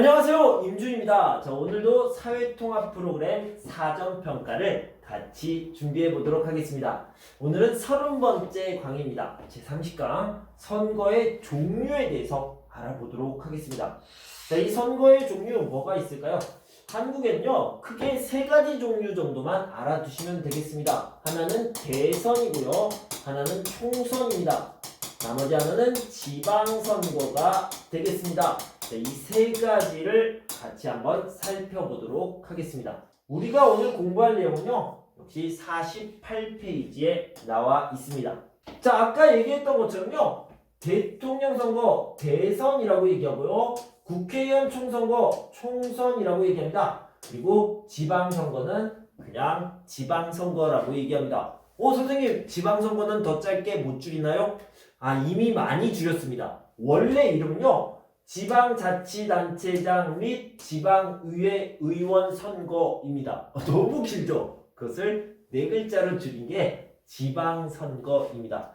안녕하세요 임준입니다. 자 오늘도 사회통합 프로그램 사전평가를 같이 준비해 보도록 하겠습니다. 오늘은 30번째 강의입니다. 제30강 선거의 종류에 대해서 알아보도록 하겠습니다. 자, 이 선거의 종류 뭐가 있을까요? 한국엔요 크게 세 가지 종류 정도만 알아두시면 되겠습니다. 하나는 대선이고요. 하나는 총선입니다. 나머지 하나는 지방선거가 되겠습니다. 이 세 가지를 같이 한번 살펴보도록 하겠습니다. 우리가 오늘 공부할 내용은요, 역시 48페이지에 나와 있습니다. 자, 아까 얘기했던 것처럼요, 대통령 선거 대선이라고 얘기하고요, 국회의원 총선거 총선이라고 얘기합니다. 그리고 지방선거는 그냥 지방선거라고 얘기합니다. 오, 선생님, 지방선거는 더 짧게 못 줄이나요? 아, 이미 많이 줄였습니다. 원래 이름은요, 지방자치단체장 및 지방의회 의원 선거입니다. 어, 너무 길죠? 그것을 네 글자로 줄인 게 지방선거입니다.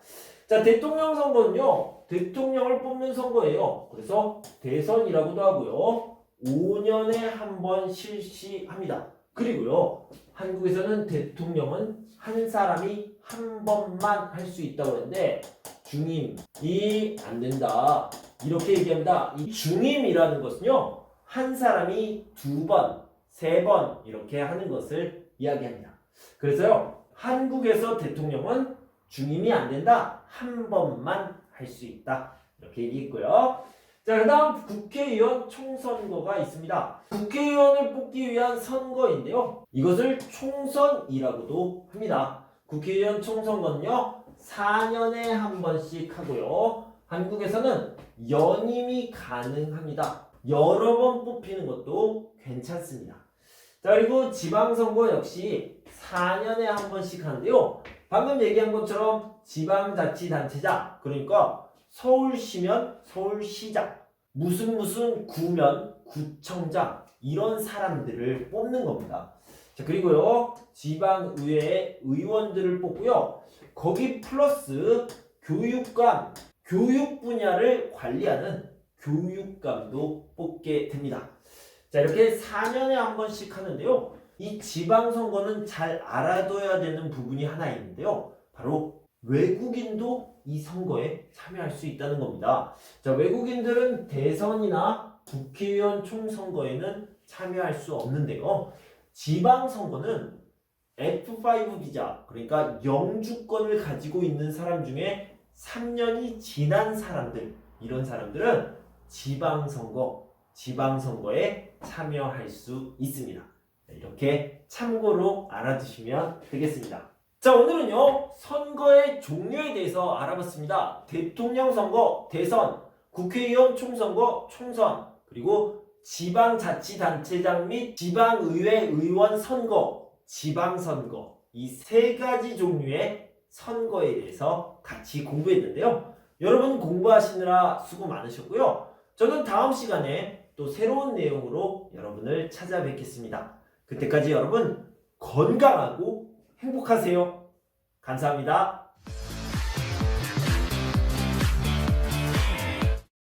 자, 대통령 선거는요, 대통령을 뽑는 선거예요. 그래서 대선이라고도 하고요, 5년에 한 번 실시합니다. 그리고요, 한국에서는 대통령은 한 사람이 한 번만 할 수 있다고 하는데, 중임이 안 된다. 이렇게 얘기합니다. 이 중임이라는 것은요, 한 사람이 두 번, 세 번 이렇게 하는 것을 이야기합니다. 그래서요, 한국에서 대통령은 중임이 안 된다. 한 번만 할 수 있다. 이렇게 얘기했고요. 자, 그 다음 국회의원 총선거가 있습니다. 국회의원을 뽑기 위한 선거인데요. 이것을 총선이라고도 합니다. 국회의원 총선거는요, 4년에 한 번씩 하고요. 한국에서는 연임이 가능합니다. 여러 번 뽑히는 것도 괜찮습니다. 자, 그리고 지방선거 역시 4년에 한 번씩 하는데요. 방금 얘기한 것처럼 지방자치단체장, 그러니까 서울시면 서울시장, 무슨 무슨 구면 구청장, 이런 사람들을 뽑는 겁니다. 자, 그리고요, 지방의회 의원들을 뽑고요. 거기 플러스 교육감, 교육 분야를 관리하는 교육감도 뽑게 됩니다. 자, 이렇게 4년에 한 번씩 하는데요. 이 지방선거는 잘 알아둬야 되는 부분이 하나 있는데요. 바로 외국인도 이 선거에 참여할 수 있다는 겁니다. 자, 외국인들은 대선이나 국회의원 총선거에는 참여할 수 없는데요. 지방선거는 F5 비자, 그러니까 영주권을 가지고 있는 사람 중에 3년이 지난 사람들, 이런 사람들은 지방선거, 지방선거에 참여할 수 있습니다. 네, 이렇게 참고로 알아두시면 되겠습니다. 자, 오늘은요, 선거의 종류에 대해서 알아봤습니다. 대통령 선거, 대선, 국회의원 총선거, 총선, 그리고 지방자치단체장 및 지방의회 의원 선거, 지방선거, 이 세 가지 종류의 선거에 대해서 같이 공부했는데요. 여러분 공부하시느라 수고 많으셨고요. 저는 다음 시간에 또 새로운 내용으로 여러분을 찾아뵙겠습니다. 그때까지 여러분 건강하고 행복하세요. 감사합니다.